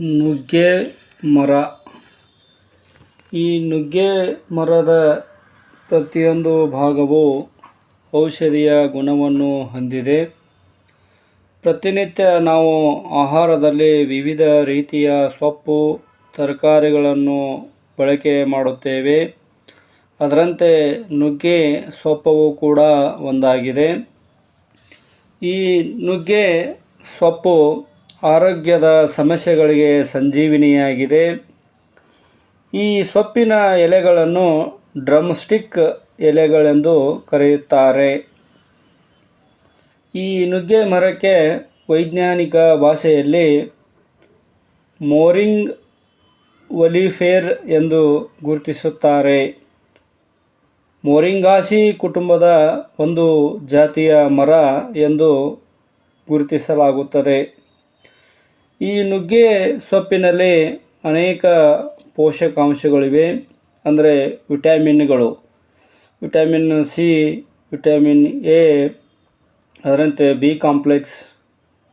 ನುಗ್ಗೆ ಮರ. ಈ ನುಗ್ಗೆ ಮರದ ಪ್ರತಿಯೊಂದು ಭಾಗವು ಔಷಧಿಯ ಗುಣವನ್ನು ಹೊಂದಿದೆ. ಪ್ರತಿನಿತ್ಯ ನಾವು ಆಹಾರದಲ್ಲಿ ವಿವಿಧ ರೀತಿಯ ಸೊಪ್ಪು, ತರಕಾರಿಗಳನ್ನು ಬಳಕೆ ಮಾಡುತ್ತೇವೆ. ಅದರಂತೆ ನುಗ್ಗೆ ಸೊಪ್ಪವು ಕೂಡ ಒಂದಾಗಿದೆ. ಈ ನುಗ್ಗೆ ಸೊಪ್ಪು ಆರೋಗ್ಯದ ಸಮಸ್ಯೆಗಳಿಗೆ ಸಂಜೀವಿನಿಯಾಗಿದೆ. ಈ ಸೊಪ್ಪಿನ ಎಲೆಗಳನ್ನು ಡ್ರಮ್ ಸ್ಟಿಕ್ ಎಲೆಗಳೆಂದು ಕರೆಯುತ್ತಾರೆ. ಈ ನುಗ್ಗೆ ಮರಕ್ಕೆ ವೈಜ್ಞಾನಿಕ ಭಾಷೆಯಲ್ಲಿ ಮೋರಿಂಗ್ ಒಲಿಫೇರ್ ಎಂದು ಗುರುತಿಸುತ್ತಾರೆ. ಮೋರಿಂಗಾಸಿ ಕುಟುಂಬದ ಒಂದು ಜಾತಿಯ ಮರ ಎಂದು ಗುರುತಿಸಲಾಗುತ್ತದೆ. ಈ ನುಗ್ಗೆ ಸೊಪ್ಪಿನಲ್ಲಿ ಅನೇಕ ಪೋಷಕಾಂಶಗಳಿವೆ, ಅಂದರೆ ವಿಟಮಿನ್ಗಳು. ವಿಟಮಿನ್ ಸಿ, ವಿಟಮಿನ್ ಎ, ಅದರಂತೆ B complex,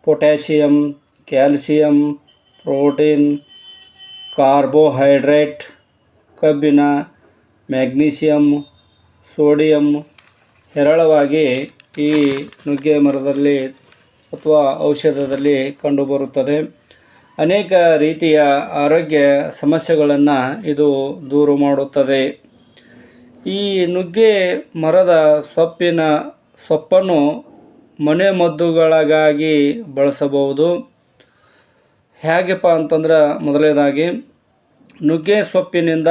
potassium, calcium, protein, carbohydrate ಕಬ್ಬಿಣ ಮ್ಯಾಗ್ನೀಸಿಯಂ, ಸೋಡಿಯಂ. ಹೇರಳವಾಗಿ ಈ ನುಗ್ಗೆ ಮರದಲ್ಲಿ ಅಥವಾ ಔಷಧದಲ್ಲಿ ಕಂಡುಬರುತ್ತದೆ. ಅನೇಕ ರೀತಿಯ ಆರೋಗ್ಯ ಸಮಸ್ಯೆಗಳನ್ನು ಇದು ದೂರು ಮಾಡುತ್ತದೆ. ಈ ನುಗ್ಗೆ ಮರದ ಸೊಪ್ಪಿನ ಸೊಪ್ಪನ್ನು ಮನೆ ಮದ್ದುಗಳಿಗಾಗಿ ಬಳಸಬಹುದು. ಹೇಗೆಪ್ಪ ಅಂತಂದ್ರೆ ಮೊದಲನೇದಾಗಿ ನುಗ್ಗೆ ಸೊಪ್ಪಿನಿಂದ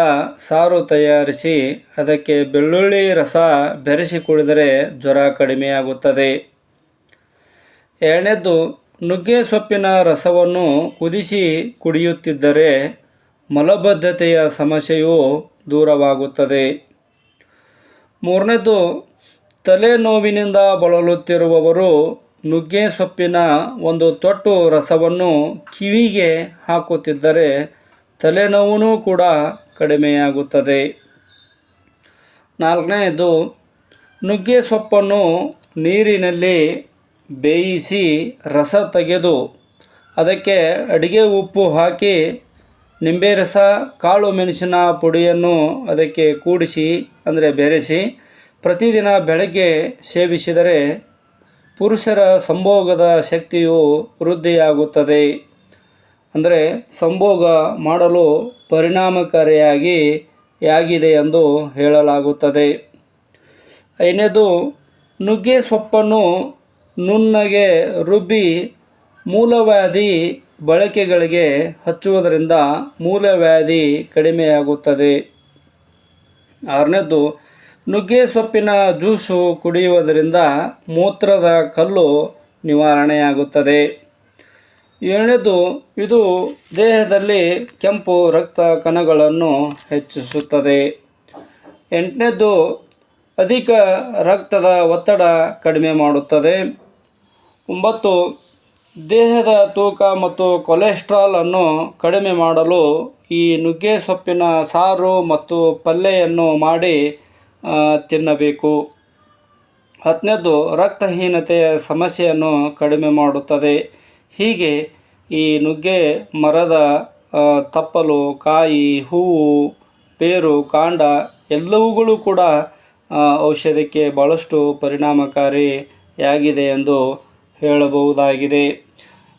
ಸಾರು ತಯಾರಿಸಿ ಅದಕ್ಕೆ ಬೆಳ್ಳುಳ್ಳಿ ರಸ ಬೆರೆಸಿ ಕುಡಿದರೆ ಜ್ವರ ಕಡಿಮೆಯಾಗುತ್ತದೆ. ಎರಡನೇದ್ದು ನುಗ್ಗೆ ಸೊಪ್ಪಿನ ರಸವನ್ನು ಕುದಿಸಿ ಕುಡಿಯುತ್ತಿದ್ದರೆ ಮಲಬದ್ಧತೆಯ ಸಮಸ್ಯೆಯು ದೂರವಾಗುತ್ತದೆ. ಮೂರನೇದು, ತಲೆನೋವಿನಿಂದ ಬಳಲುತ್ತಿರುವವರು ನುಗ್ಗೆ ಸೊಪ್ಪಿನ ಒಂದು ತೊಟ್ಟು ರಸವನ್ನು ಕಿವಿಗೆ ಹಾಕುತ್ತಿದ್ದರೆ ತಲೆನೋವು ಕೂಡ ಕಡಿಮೆಯಾಗುತ್ತದೆ. ನಾಲ್ಕನೆಯದು ನುಗ್ಗೆ ಸೊಪ್ಪನ್ನು ನೀರಿನಲ್ಲಿ ಬೇಯಿಸಿ ರಸ ತೆಗೆದು ಅದಕ್ಕೆ ಅಡಿಗೆ ಉಪ್ಪು ಹಾಕಿ ನಿಂಬೆ ರಸ, ಕಾಳು ಮೆಣಸಿನ ಪುಡಿಯನ್ನು ಅದಕ್ಕೆ ಕೂಡಿಸಿ, ಅಂದರೆ ಬೆರೆಸಿ, ಪ್ರತಿದಿನ ಬೆಳಗ್ಗೆ ಸೇವಿಸಿದರೆ ಪುರುಷರ ಸಂಭೋಗದ ಶಕ್ತಿಯು ವೃದ್ಧಿಯಾಗುತ್ತದೆ. ಅಂದರೆ ಸಂಭೋಗ ಮಾಡಲು ಪರಿಣಾಮಕಾರಿಯಾಗಿ ಯಾಗಿದೆ ಎಂದು ಹೇಳಲಾಗುತ್ತದೆ. ಐನೇದು ನುಗ್ಗೆ ಸೊಪ್ಪನ್ನು ನುಣ್ಣಗೆ ರುಬ್ಬಿ ಮೂಲವ್ಯಾಧಿ ಬಳಕೆಗಳಿಗೆ ಹಚ್ಚುವುದರಿಂದ ಮೂಲವ್ಯಾಧಿ ಕಡಿಮೆಯಾಗುತ್ತದೆ. ಆರನೇದ್ದು, ನುಗ್ಗೆ ಸೊಪ್ಪಿನ ಜ್ಯೂಸು ಕುಡಿಯುವುದರಿಂದ ಮೂತ್ರದ ಕಲ್ಲು ನಿವಾರಣೆಯಾಗುತ್ತದೆ. ಏಳನೇದು ಇದು ದೇಹದಲ್ಲಿ ಕೆಂಪು ರಕ್ತ ಕಣಗಳನ್ನು ಹೆಚ್ಚಿಸುತ್ತದೆ. ಎಂಟನೇದು ಅಧಿಕ ರಕ್ತದ ಒತ್ತಡ ಕಡಿಮೆ ಮಾಡುತ್ತದೆ. ಒಂಬತ್ತು, ದೇಹದ ತೂಕ ಮತ್ತು ಕೊಲೆಸ್ಟ್ರಾಲ್ ಅನ್ನು ಕಡಿಮೆ ಮಾಡಲು ಈ ನುಗ್ಗೆ ಸೊಪ್ಪಿನ ಸಾರು ಮತ್ತು ಪಲ್ಯವನ್ನು ಮಾಡಿ ತಿನ್ನಬೇಕು. ಹತ್ತನೇದು, ರಕ್ತಹೀನತೆಯ ಸಮಸ್ಯೆಯನ್ನು ಕಡಿಮೆ ಮಾಡುತ್ತದೆ. ಹೀಗೆ ಈ ನುಗ್ಗೆ ಮರದ ತಪ್ಪಲು, ಕಾಯಿ, ಹೂವು, ಬೇರು, ಕಾಂಡ ಎಲ್ಲವುಗಳು ಕೂಡ ಔಷಧಕ್ಕೆ ಭಾಳಷ್ಟು ಪರಿಣಾಮಕಾರಿಯಾಗಿದೆ ಎಂದು ಹೇಳಬಹುದಾಗಿದೆ.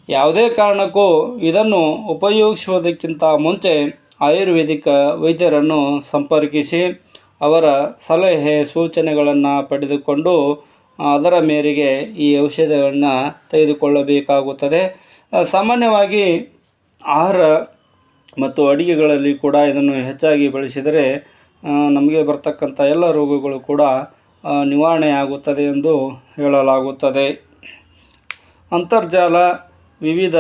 ಯಾವುದೇ ಕಾರಣಕ್ಕೂ ಇದನ್ನು ಉಪಯೋಗಿಸುವುದಕ್ಕಿಂತ ಮುಂಚೆ ಆಯುರ್ವೇದಿಕ ವೈದ್ಯರನ್ನು ಸಂಪರ್ಕಿಸಿ ಅವರ ಸಲಹೆ ಸೂಚನೆಗಳನ್ನು ಪಡೆದುಕೊಂಡು ಅದರ ಮೇರೆಗೆ ಈ ಔಷಧಗಳನ್ನು ತೆಗೆದುಕೊಳ್ಳಬೇಕಾಗುತ್ತದೆ. ಸಾಮಾನ್ಯವಾಗಿ ಆಹಾರ ಮತ್ತು ಅಡುಗೆಗಳಲ್ಲಿ ಕೂಡ ಇದನ್ನು ಹೆಚ್ಚಾಗಿ ಬಳಸಿದರೆ ನಮಗೆ ಬರ್ತಕ್ಕಂಥ ಎಲ್ಲ ರೋಗಗಳು ಕೂಡ ನಿವಾರಣೆ ಆಗುತ್ತದೆ ಎಂದು ಹೇಳಲಾಗುತ್ತದೆ. ಅಂತರ್ಜಾಲ ವಿವಿಧ